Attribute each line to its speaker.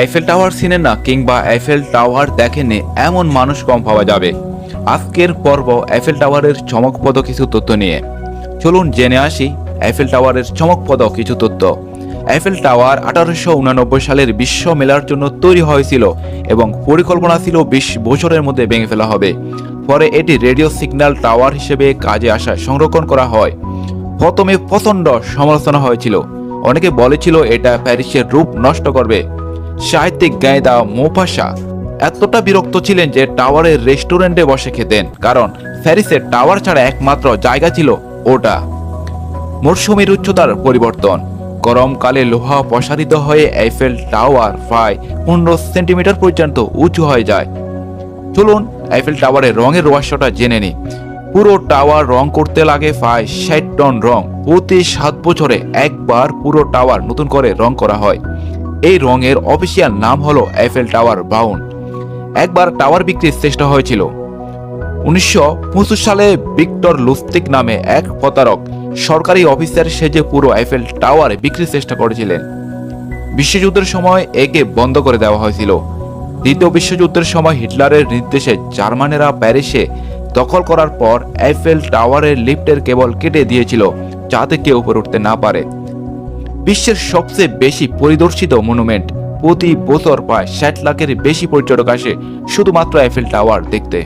Speaker 1: Eiffel tower চিনেন না কিংবা আইফেল টাওয়ার দেখেননি, এমন মানুষ কম পাওয়া যাবে। আজকের পর্ব আইফেল টাওয়ারের চমকপদ কিছু তথ্য নিয়ে। চলুন জেনে আসি আইফেল টাওয়ারের চমকপদ কিছু তথ্য। আইফেল টাওয়ার আঠারোশো সালের বিশ্ব মেলার জন্য তৈরি হয়েছিল এবং পরিকল্পনা ছিল বিশ বছরের মধ্যে ভেঙে ফেলা হবে। পরে এটি রেডিও সিগন্যাল টাওয়ার হিসেবে কাজে আসা সংরক্ষণ করা হয়। প্রথমে প্রচণ্ড সমালোচনা হয়েছিল। অনেকে বলেছিল এটা প্যারিসের রূপ নষ্ট করবে। সাহিত্যিক গায়দা মোফাসা এতটা বিরক্ত ছিলেন যে টাওয়ারের রেস্টুরেন্টে বসে খেতেন, কারণ প্যারিসের টাওয়ার ছাড়া একমাত্র জায়গা ছিল ওটা। মরশুমের উচ্চতার পরিবর্তন। গরমকালে লোহা প্রসারিত হয়ে আইফেল টাওয়ার প্রায় পনেরো সেন্টিমিটার পর্যন্ত উঁচু হয়ে যায়। চলুন আইফেল টাওয়ারের রঙের রহস্যটা জেনে নিই। পুরো টাওয়ার রং করতে লাগে প্রায় ষাট টন রং। প্রতি সাত বছরে একবার পুরো টাওয়ার নতুন করে রং করা হয়। এই রঙের অফিসিয়াল নাম হলো এফেল টাওয়ার ব্রাউন একবার টাওয়ার বিক্রির চেষ্টা হয়েছিল। উনিশশো সালে ভিক্টর লুস্তিক নামে এক প্রতারক সরকারি অফিসার সেজে পুরো আইফেল টাওয়ারে বিক্রির চেষ্টা করেছিলেন। বিশ্বযুদ্ধের সময় একে বন্ধ করে দেওয়া হয়েছিল। দ্বিতীয় বিশ্বযুদ্ধের সময় হিটলারের নির্দেশে জার্মানেরা প্যারিসে দখল করার পর আইফেল টাওয়ারের লিফটের কেবল কেটে দিয়েছিল, যাতে কেউ উপরে উঠতে না পারে। বিশ্বের সবচেয়ে বেশি পরিদর্শিত মনুমেন্ট প্রতি বছর প্রায় ষাট লাখের বেশি পর্যটক আসে, শুধুমাত্র এফেল টাওয়ার দেখতে।